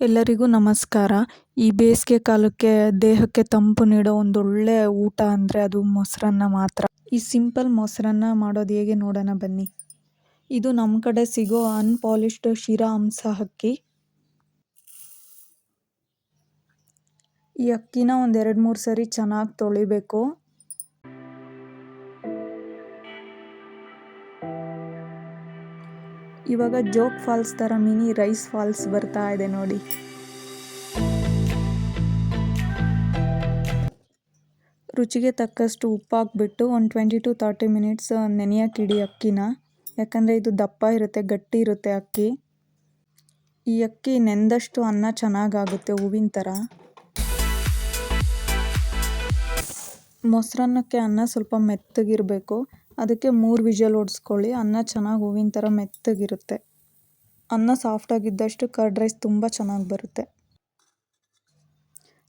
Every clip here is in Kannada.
ಎಲ್ಲರಿಗೂ ನಮಸ್ಕಾರ. ಈ ಬೇಸಿಗೆ ಕಾಲಕ್ಕೆ ದೇಹಕ್ಕೆ ತಂಪು ನೀಡೋ ಒಂದೊಳ್ಳೆ ಊಟ ಅಂದರೆ ಅದು ಮೊಸರನ್ನ ಮಾತ್ರ. ಈ ಸಿಂಪಲ್ ಮೊಸರನ್ನ ಮಾಡೋದು ಹೇಗೆ ನೋಡೋಣ ಬನ್ನಿ. ಇದು ನಮ್ಮ ಕಡೆ ಸಿಗೋ ಅನ್ಪಾಲಿಶ್ಡ್ ಶಿರಾ ಅಂಸ ಅಕ್ಕಿ. ಈ ಅಕ್ಕಿನ ಒಂದು ಎರಡು ಮೂರು ಸರಿ ಚೆನ್ನಾಗಿ ತೊಳಿಬೇಕು. ಇವಾಗ ಜೋಗ್ ಫಾಲ್ಸ್ ಥರ ಮಿನಿ ರೈಸ್ ಫಾಲ್ಸ್ ಬರ್ತಾ ಇದೆ ನೋಡಿ. ರುಚಿಗೆ ತಕ್ಕಷ್ಟು ಉಪ್ಪು ಹಾಕ್ಬಿಟ್ಟು ಒಂದು ಟ್ವೆಂಟಿ ಟು ತರ್ಟಿ ಮಿನಿಟ್ಸ್ ನೆನೆಯೋಕ್ಕಿಡಿ ಅಕ್ಕಿನ. ಯಾಕಂದರೆ ಇದು ದಪ್ಪ ಇರುತ್ತೆ, ಗಟ್ಟಿ ಇರುತ್ತೆ ಅಕ್ಕಿ. ಈ ಅಕ್ಕಿ ನೆಂದಷ್ಟು ಅನ್ನ ಚೆನ್ನಾಗಾಗುತ್ತೆ ಹೂವಿನ ಥರ ಮೊಸರನ್ನಕ್ಕೆ ಅನ್ನ ಸ್ವಲ್ಪ ಮೆತ್ತಗಿರಬೇಕು. ಅದಕ್ಕೆ ಮೂರು ವಿಷಲ್ ಹೊಡ್ಸ್ಕೊಳ್ಳಿ ಅನ್ನ ಚೆನ್ನಾಗಿ ಹೂವಿನ ಥರ ಮೆತ್ತಗಿರುತ್ತೆ. ಅನ್ನ ಸಾಫ್ಟಾಗಿದ್ದಷ್ಟು ಕರ್ಡ್ ರೈಸ್ ತುಂಬ ಚೆನ್ನಾಗಿ ಬರುತ್ತೆ.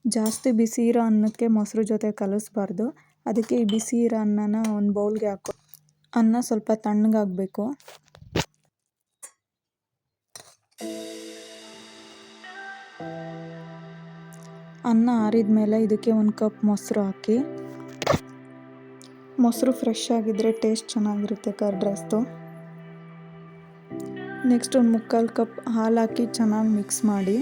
ಜಾಸ್ತಿ ಬಿಸಿ ಇರೋ ಅನ್ನಕ್ಕೆ ಮೊಸರು ಜೊತೆ ಕಲಿಸ್ಬಾರ್ದು. ಅದಕ್ಕೆ ಈ ಬಿಸಿ ಇರೋ ಅನ್ನನ ಒಂದು ಬೌಲ್ಗೆ ಹಾಕೋ. ಅನ್ನ ಸ್ವಲ್ಪ ತಣ್ಣಗಾಗಬೇಕು. ಅನ್ನ ಆರಿದ ಮೇಲೆ ಇದಕ್ಕೆ ಒಂದು ಕಪ್ ಮೊಸರು ಹಾಕಿ. ಮೊಸರು ಫ್ರೆಶ್ ಆಗಿದ್ದರೆ ಟೇಸ್ಟ್ ಚೆನ್ನಾಗಿರುತ್ತೆ ಕರ್ಡ್ ರೈಸ್ದು ನೆಕ್ಸ್ಟ್ ಒಂದು ಮುಕ್ಕಾಲು ಕಪ್ ಹಾಲು ಹಾಕಿ ಚೆನ್ನಾಗಿ ಮಿಕ್ಸ್ ಮಾಡಿ.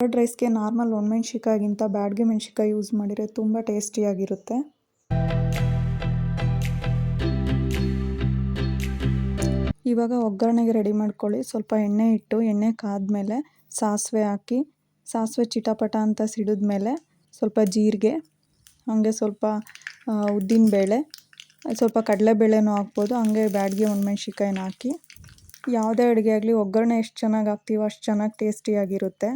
ಕರ್ಡ್ ರೈಸ್ಗೆ ನಾರ್ಮಲ್ ಒಣಮೆಣ್ಸಿಕಾಯಿಗಿಂತ ಬ್ಯಾಡ್ಗೆ ಮೆಣಸಿಕಾಯಿ ಯೂಸ್ ಮಾಡಿದರೆ ತುಂಬ ಟೇಸ್ಟಿಯಾಗಿರುತ್ತೆ ಇವಾಗ ಒಗ್ಗರಣೆಗೆ ರೆಡಿ ಮಾಡ್ಕೊಳ್ಳಿ. ಸ್ವಲ್ಪ ಎಣ್ಣೆ ಇಟ್ಟು ಎಣ್ಣೆ ಕಾದ್ಮೇಲೆ ಸಾಸಿವೆ ಹಾಕಿ, ಸಾಸಿವೆ ಚಿಟಪಟ ಅಂತ ಸಿಡಿದ್ಮೇಲೆ ಸ್ವಲ್ಪ ಜೀರಿಗೆ, ಹಾಗೆ ಸ್ವಲ್ಪ ಉದ್ದಿನಬೇಳೆ ಸ್ವಲ್ಪ ಕಡಲೆಬೇಳೆನೂ ಹಾಕ್ಬೋದು. ಹಾಗೆ ಬ್ಯಾಡಗಿ ಒಣಮೆಣ್ಸಿಕಾಯಿನ ಹಾಕಿ. ಯಾವುದೇ ಅಡುಗೆ ಆಗಲಿ ಒಗ್ಗರಣೆ ಎಷ್ಟು ಚೆನ್ನಾಗಿ ಹಾಕ್ತೀವೋ ಅಷ್ಟು ಚೆನ್ನಾಗಿ ಟೇಸ್ಟಿಯಾಗಿರುತ್ತೆ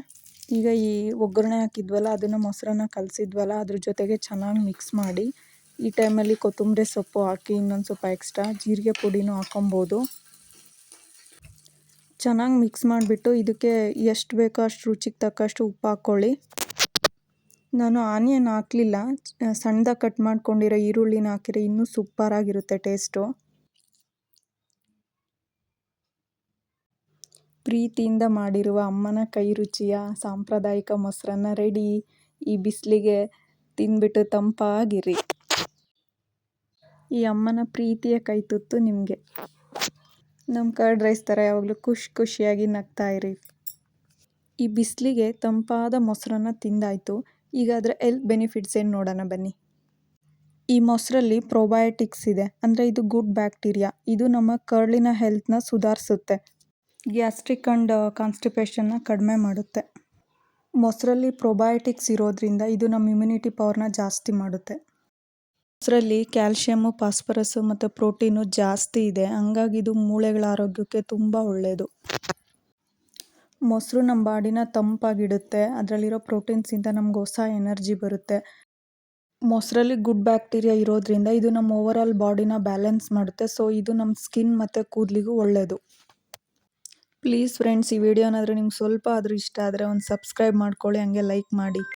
ಈಗ ಈ ಒಗ್ಗರಣೆ ಹಾಕಿದ್ವಲ್ಲ, ಅದನ್ನು ಮೊಸರನ್ನ ಕಲಸಿದ್ವಲ್ಲ, ಅದ್ರ ಜೊತೆಗೆ ಚೆನ್ನಾಗಿ ಮಿಕ್ಸ್ ಮಾಡಿ. ಈ ಟೈಮಲ್ಲಿ ಕೊತ್ತಂಬರಿ ಸೊಪ್ಪು ಹಾಕಿ ಇನ್ನೊಂದು ಸ್ವಲ್ಪ ಎಕ್ಸ್ಟ್ರಾ ಜೀರಿಗೆ ಪುಡಿನೂ ಹಾಕೊಬೋದು ಚೆನ್ನಾಗಿ ಮಿಕ್ಸ್ ಮಾಡಿಬಿಟ್ಟು ಇದಕ್ಕೆ ಎಷ್ಟು ಬೇಕೋ ಅಷ್ಟು ರುಚಿಗೆ ತಕ್ಕಷ್ಟು ಉಪ್ಪು ಹಾಕ್ಕೊಳ್ಳಿ. ನಾನು ಆನಿಯನ್ ಹಾಕಲಿಲ್ಲ. ಸಣ್ಣದಾಗಿ ಕಟ್ ಮಾಡ್ಕೊಂಡಿರೋ ಈರುಳ್ಳಿನ ಹಾಕಿರೋ ಇನ್ನೂ ಸೂಪರಾಗಿರುತ್ತೆ ಟೇಸ್ಟು ಪ್ರೀತಿಯಿಂದ ಮಾಡಿರುವ ಅಮ್ಮನ ಕೈ ರುಚಿಯ ಸಾಂಪ್ರದಾಯಿಕ ಮೊಸರನ್ನ ರೆಡಿ ಈ ಬಿಸಿಲಿಗೆ ತಿಂದ್ಬಿಟ್ಟು ತಂಪಾಗಿರಿ. ಈ ಅಮ್ಮನ ಪ್ರೀತಿಯ ಕೈ ತುತ್ತು ನಿಮಗೆ. ನಮ್ಮ ಕರ್ಡ್ ರೈಸ್ ಥರ ಯಾವಾಗಲೂ ಖುಷಿ ಖುಷಿಯಾಗಿ ನಗ್ತಾ ಇರಿ. ಈ ಬಿಸಿಲಿಗೆ ತಂಪಾದ ಮೊಸರನ್ನ ತಿಂದಾಯಿತು. ಈಗ ಅದರ ಹೆಲ್ತ್ ಬೆನಿಫಿಟ್ಸ್ ಏನು ನೋಡೋಣ ಬನ್ನಿ. ಈ ಮೊಸರಲ್ಲಿ ಪ್ರೊಬಯೋಟಿಕ್ಸ್ ಇದೆ. ಅಂದರೆ ಇದು ಗುಡ್ ಬ್ಯಾಕ್ಟೀರಿಯಾ. ಇದು ನಮ್ಮ ಕರ್ಳಿನ ಹೆಲ್ತ್ನ ಸುಧಾರಿಸುತ್ತೆ. ಗ್ಯಾಸ್ಟ್ರಿಕ್ ಆ್ಯಂಡ್ ಕಾನ್ಸ್ಟಿಪೇಷನ್ನ ಕಡಿಮೆ ಮಾಡುತ್ತೆ. ಮೊಸರಲ್ಲಿ ಪ್ರೊಬಯೋಟಿಕ್ಸ್ ಇರೋದ್ರಿಂದ ಇದು ನಮ್ಮ ಇಮ್ಯುನಿಟಿ ಪವರ್ನ ಜಾಸ್ತಿ ಮಾಡುತ್ತೆ. ಮೊಸರಲ್ಲಿ ಕ್ಯಾಲ್ಸಿಯಂ ಫಾಸ್ಫರಸ್ ಮತ್ತು ಪ್ರೋಟೀನು ಜಾಸ್ತಿ ಇದೆ. ಹಂಗಾಗಿ ಇದು ಮೂಳೆಗಳ ಆರೋಗ್ಯಕ್ಕೆ ತುಂಬ ಒಳ್ಳೆಯದು ಮೊಸರು ನಮ್ಮ ಬಾಡಿನ ತಂಪಾಗಿಡುತ್ತೆ. ಅದರಲ್ಲಿರೋ ಪ್ರೋಟೀನ್ಸಿಂದ ನಮ್ಗೆ ಹೊಸ ಎನರ್ಜಿ ಬರುತ್ತೆ. ಮೊಸರಲ್ಲಿ ಗುಡ್ ಬ್ಯಾಕ್ಟೀರಿಯಾ ಇರೋದ್ರಿಂದ ಇದು ನಮ್ಮ ಓವರ್ ಆಲ್ ಬಾಡಿನ ಬ್ಯಾಲೆನ್ಸ್ ಮಾಡುತ್ತೆ. ಸೊ, ಇದು ನಮ್ಮ ಸ್ಕಿನ್ ಮತ್ತು ಕೂದಲಿಗೂ ಒಳ್ಳೆಯದು ಪ್ಲೀಸ್ ಫ್ರೆಂಡ್ಸ್, ಈ ವಿಡಿಯೋನಾದರೂ ನಿಮ್ಗೆ ಸ್ವಲ್ಪ ಆದರೂ ಇಷ್ಟ ಆದರೆ ಒಂದು ಸಬ್ಸ್ಕ್ರೈಬ್ ಮಾಡ್ಕೊಳ್ಳಿ, ಹಂಗೆ ಲೈಕ್ ಮಾಡಿ.